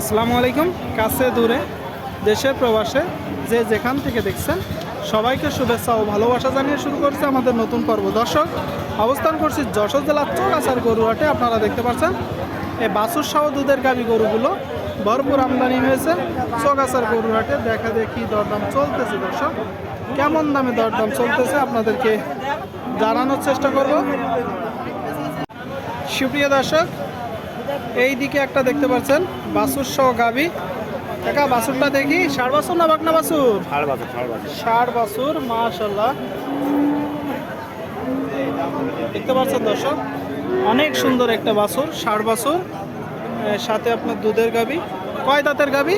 আসসালামু আলাইকুম। কাছে, দূরে দেশের প্রবাসে, যে যেখান থেকে দেখছেন, সবাইকে শুভেচ্ছা ও ভালোবাসা জানিয়ে শুরু করছে আমাদের নতুন পর্ব। দর্শক, অবস্থান করছি যশোর জেলার চৌরাচার গরুহাটে। আপনারা দেখতে পাচ্ছেন এই বাসুর সহ দুধের গাবি গরুগুলো ভরপুর আমদানি হয়েছে চৌগাছার গরুহাটে। দেখা দেখি দরদাম চলতেছে দর্শক। কেমন দামে দরদাম চলতেছে আপনাদেরকে জানানোর চেষ্টা করব। সুপ্রিয় দর্শক এই দিকে একটা দেখতে পাচ্ছেন বাসুর সহ গাবি। একা বাসুরটা দেখি। ষাট বাসুর না বাকনা বাসুর? ষাট বছর ষাট বছর বাসুর মাশাল্লাহ দেখতে পাচ্ছেন দর্শক অনেক সুন্দর একটা বাসুর ষাট বাসুর। সাথে আপনার দুধের গাবি। কয় দাঁতের গাবি?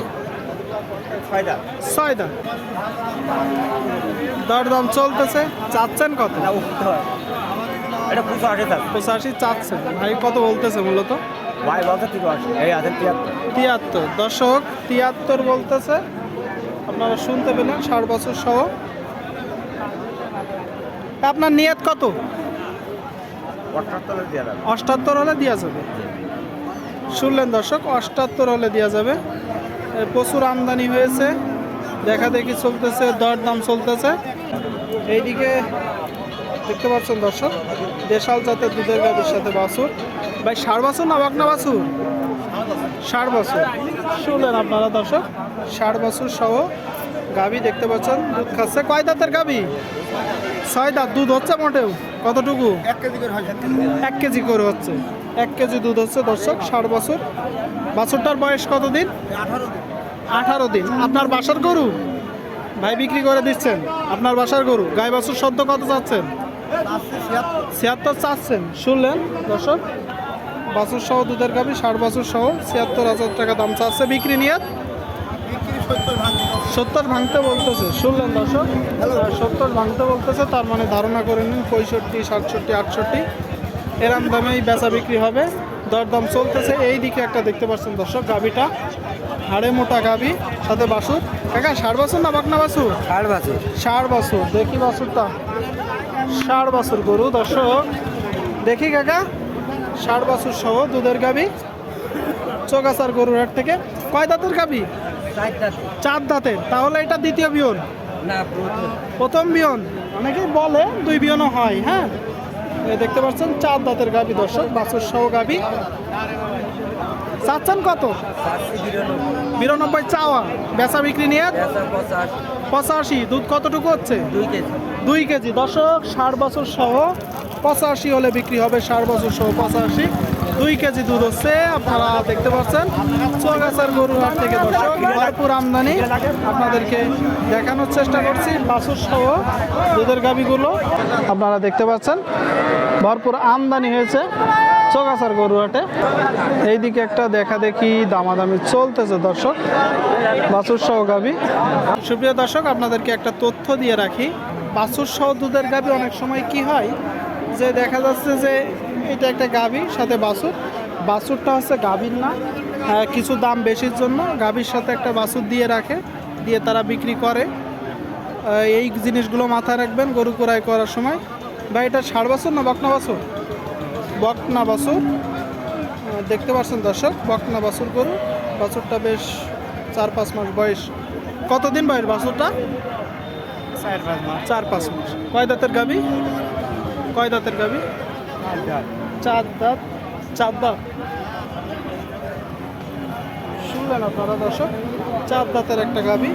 ছয় দাঁত। দরদাম চলতেছে। চাচ্ছেন কত? এটা পঁচাশি চাচ্ছেন। ভাই কত বলতেছে মূলত? ভাই বলতে ঠিক এই আছে তিয়াত্তর। তিয়াত্তর। দর্শক তিয়াত্তর বলতেছে। আপনারা শুনতে পেলেন ষাট বছর সহ। আপনার নিয়ত কত? অঠাত্তর দেওয়া যাবে। অষ্টাত্তর হলে দেওয়া যাবে। শুনলেন দর্শক অষ্টাত্তর হলে দেওয়া যাবে। প্রচুর আমদানি হয়েছে। দেখা দেখি চলতেছে দরদাম চলতেছে। এইদিকে দেখতে পাচ্ছেন দর্শক দেশাল জাতের দুধের গাভীর সাথে বাছুর। ভাই ষাট বছর না বাকনা বাছুর? ষাট বছর। শুনলেন আপনারা দর্শক ষাট বছর সহ গাভী দেখতে পাচ্ছেন দুধ খাচ্ছে। কয় দাঁতের গাভী? ছয় দাঁত দুধ হচ্ছে মোটেও? কতটুকু? এক কেজি করে হয় এক কেজি করে হচ্ছে। এক কেজি দুধ হচ্ছে দর্শক ষাট বছর। বাছরটার বয়স কতদিন? আঠারো দিন। আঠারো দিন। আপনার বাসার গরু? ভাই বিক্রি করে দিচ্ছেন। আপনার বাসার গরু গাই বাছুর সদ্য কত চাচ্ছেন ছিয়াত্তর চাচ্ছেন। শুনলেন দর্শক? বাছুর সহ দুধের গাবি ষাট বাছুর সহ ছিয়াত্তর হাজার টাকা দাম চাচ্ছে বিক্রি নিয়ে। সত্তর ভাঙতে বলতেছে শুনলেন দর্শক? সত্তর ভাঙতে বলতেছে তার মানে ধারণা করে নিন পঁয়ষট্টি সাতষট্টি আটষট্টি এরম দামেই বেচা বিক্রি হবে। দরদাম চলতেছে এই দিকে একটা দেখতে পাচ্ছেন দর্শক গাবিটা হাড়ে মোটা গাবি সাথে বাসুর কাকা ষাট বছর না বাকনা বাসুর ষাট বছর। ষাট বছর দেখি বাছুরটা। ষাট বছর গরু দর্শক। দেখি কাকা ষাট বছর সহ দুধের গাবি চোগাছার গরুর হাট থেকে। কয় দাঁতের গাবি চার দাঁতের। তাহলে এটা দ্বিতীয় বিয়ন? প্রথম বিয়ন। অনেকেই বলে দুই বিয়নও হয় হ্যাঁ? দেখতে পাচ্ছেন চার দাঁতের গাবি দর্শক বাছুর সহ গাবি চাচ্ছেন কত? বিরানব্বই চাওয়া। বেচা বিক্রি নিয়ে পঁচাশি। দুধ কতটুকু হচ্ছে? দুই কেজি। দুই কেজি। দর্শক ষাট বছর সহ পঁচাশি হলে বিক্রি হবে ষাট বছর সহ পঁচাশি। দুই কেজি দুধ হচ্ছে, আপনারা দেখতে পাচ্ছেন। চোগাছার গরুর হাট থেকে দর্শক, ভরপুর আমদানি। আপনাদেরকে দেখানোর চেষ্টা করছি, বাছুর সহ দুধের গাবিগুলো আপনারা দেখতে পাচ্ছেন, ভরপুর আমদানি হয়েছে চোগাছার হাটে এইদিকে একটা দেখা দেখি দামাদামি চলতেছে দর্শক, বাছুর সহ গাবি সুপ্রিয় দর্শক, আপনাদেরকে একটা তথ্য দিয়ে রাখি। বাছুর সহ দুধের গাবি অনেক সময় কি হয়, যে দেখা যাচ্ছে যে এটা একটা গাবি সাথে বাসুর বাছুরটা হচ্ছে গাভীর না। আহ, কিছু দাম বেশির জন্য গাভীর সাথে একটা বাছুর দিয়ে রাখে দিয়ে তারা বিক্রি করে। এই জিনিসগুলো মাথায় রাখবেন গরু ক্রয় করার সময়। বা এটা ষাট বছর না বকনা বছর? বকনা বাছুর। দেখতে পাচ্ছেন দর্শক বকনা বাছুর গরু। বাছুরটা বেশ চার পাঁচ মাস বয়স। কতদিন বয়স বাছুরটা? চার পাঁচ মাস। চার পাঁচ মাস। কয় দাঁতের গাবি কয় দাঁতের গাবি চার দাঁত চার দাঁত শুনলেন আপনারা দর্শক? চার দাঁতের একটা গাবি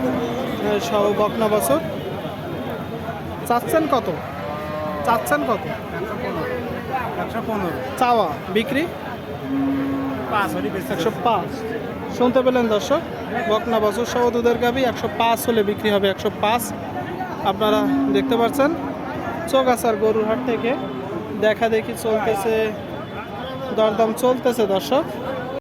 সহ বকনা বছর চাচ্ছেন কত? চাচ্ছেন কত? একশো পনেরো। চাওয়া বিক্রি? পাঁচ একশো পাঁচ। শুনতে পেলেন দর্শক? বকনা বছর সহ দুধের গাবি একশো পাঁচ হলে বিক্রি হবে একশো পাঁচ। আপনারা দেখতে পাচ্ছেন? চৌগাছার গরুর হাট থেকে দেখা দেখি চলতেছে দরদাম চলতেছে দর্শক।